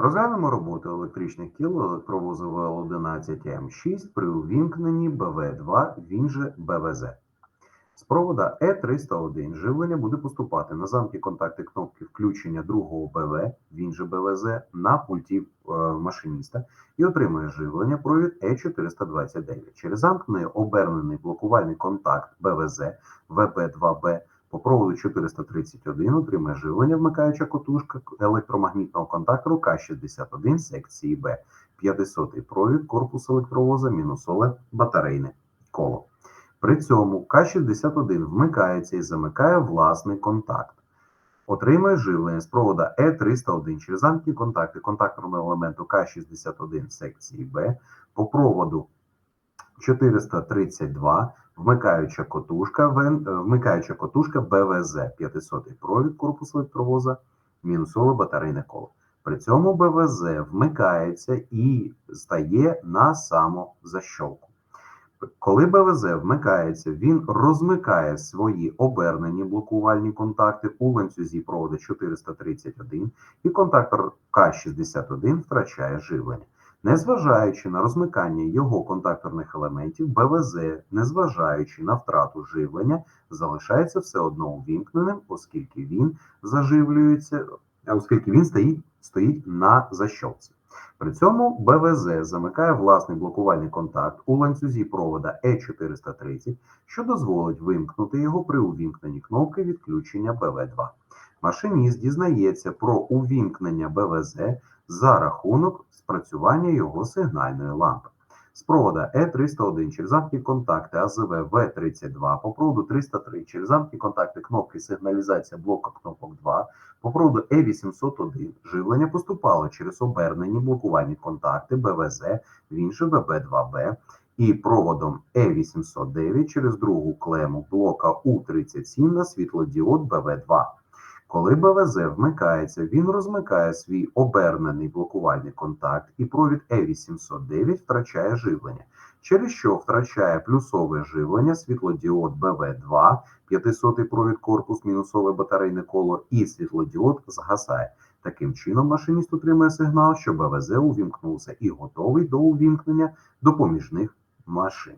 Розглянемо роботу електричних кіл електровозу ВЛ-11М6 при увімкненні БВ2, він же БВЗ. З провода Е301 живлення буде поступати на замки контакти кнопки включення другого БВ, він же БВЗ, на пульті е, машиніста і отримує живлення провід Е429. Через замкнений обернений блокувальний контакт БВЗ ВБ2Б по проводу 431 отримає живлення вмикаюча котушка електромагнітного контактору К61 секції Б, 500 провід корпус електровоза мінусове батарейне коло. При цьому К61 вмикається і замикає власний контакт. Отримує живлення з провода Е301 через замкні контакти контакторного елементу К61 секції Б по проводу 432 вмикаюча котушка, е, вмикаюча котушка БВЗ 500 провід корпусу електровоза, мінусове батарейне коло. При цьому БВЗ вмикається і стає на самозащолку. Коли БВЗ вмикається, він розмикає свої обернені блокувальні контакти у ланцюзі проводу 431 і контактор К61 втрачає живлення. Незважаючи на розмикання його контакторних елементів, БВЗ, незважаючи на втрату живлення, залишається все одно увімкненим, оскільки він заживлюється, оскільки він стоїть, стоїть на защолці. При цьому БВЗ замикає власний блокувальний контакт у ланцюзі провода Е430, що дозволить вимкнути його при увімкненні кнопки відключення БВ2. Машиніст дізнається про увімкнення БВЗ за рахунок спрацювання його сигнальної лампи. З провода Е301 через замки контакти АЗВ В32 по проводу 303 через замки контакти кнопки сигналізація блока кнопок 2 по проводу Е801 живлення поступало через обернені блокувальні контакти БВЗ, він же ББ2Б і проводом Е809 через другу клему блока У37 на світлодіод БВ2. Коли БВЗ вмикається, він розмикає свій обернений блокувальний контакт і провід Е809 втрачає живлення, через що втрачає плюсове живлення світлодіод БВ2, 500 провід корпус, мінусове батарейне коло і світлодіод згасає. Таким чином машиніст отримує сигнал, що БВЗ увімкнувся і готовий до увімкнення допоміжних машин.